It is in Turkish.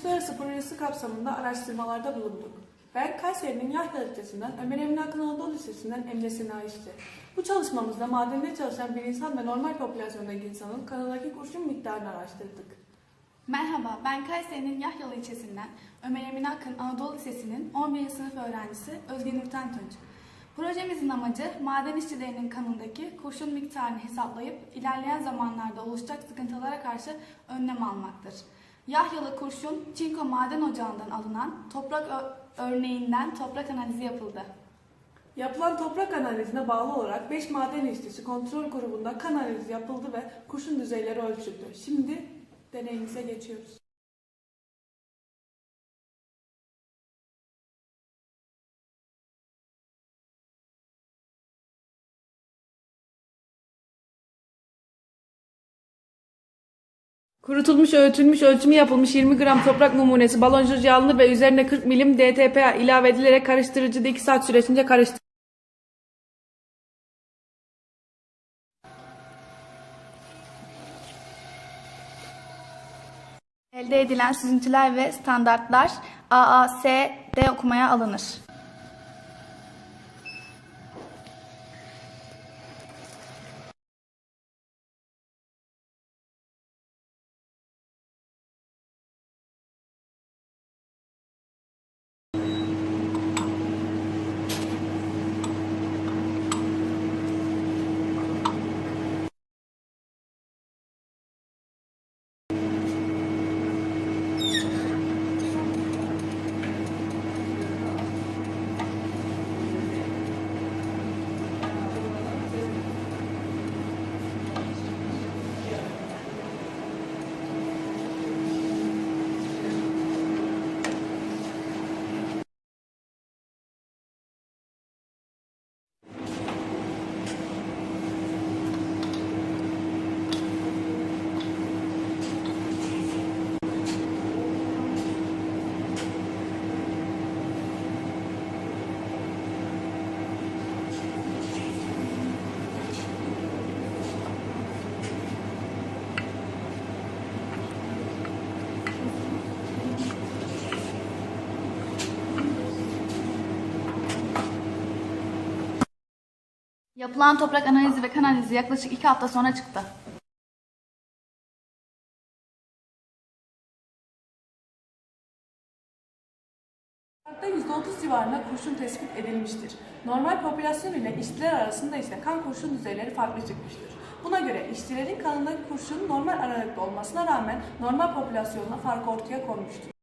Uluslararası projesi kapsamında araştırmalarda bulunduk. Ben Kayseri'nin Yahya Lisesi'nden, Ömer Emin Akın Anadolu Lisesi'nden Emre Sinayi'sti. Bu çalışmamızda madende çalışan bir insan ve normal popülasyondaki insanın kanındaki kurşun miktarını araştırdık. Merhaba, ben Kayseri'nin Yahyalı ilçesinden Ömer Emin Akın Anadolu Lisesi'nin 11. sınıf öğrencisi Özge Nurten Tunç. Projemizin amacı maden işçilerinin kanındaki kurşun miktarını hesaplayıp ilerleyen zamanlarda oluşacak sıkıntılara karşı önlem almaktır. Yahyalı kurşun çinko maden ocağından alınan toprak örneğinden toprak analizi yapıldı. Yapılan toprak analizine bağlı olarak 5 maden işçisi kontrol grubunda kan analizi yapıldı ve kurşun düzeyleri ölçüldü. Şimdi deneyimize geçiyoruz. Kurutulmuş, öğütülmüş, ölçümü yapılmış 20 gram toprak numunesi baloncukça alınır ve üzerine 40 milim DTP ilave edilerek karıştırıcıda 2 saat süresince karıştırılır. Elde edilen süzüntüler ve standartlar AAS'de okumaya alınır. Yapılan toprak analizi ve kan analizi yaklaşık iki hafta sonra çıktı. Toprakta %30 civarında kurşun tespit edilmiştir. Normal popülasyon ile işçiler arasında ise kan kurşun düzeyleri farklı çıkmıştır. Buna göre işçilerin kanındaki kurşun normal aralıkta olmasına rağmen normal popülasyonla fark ortaya konmuştur.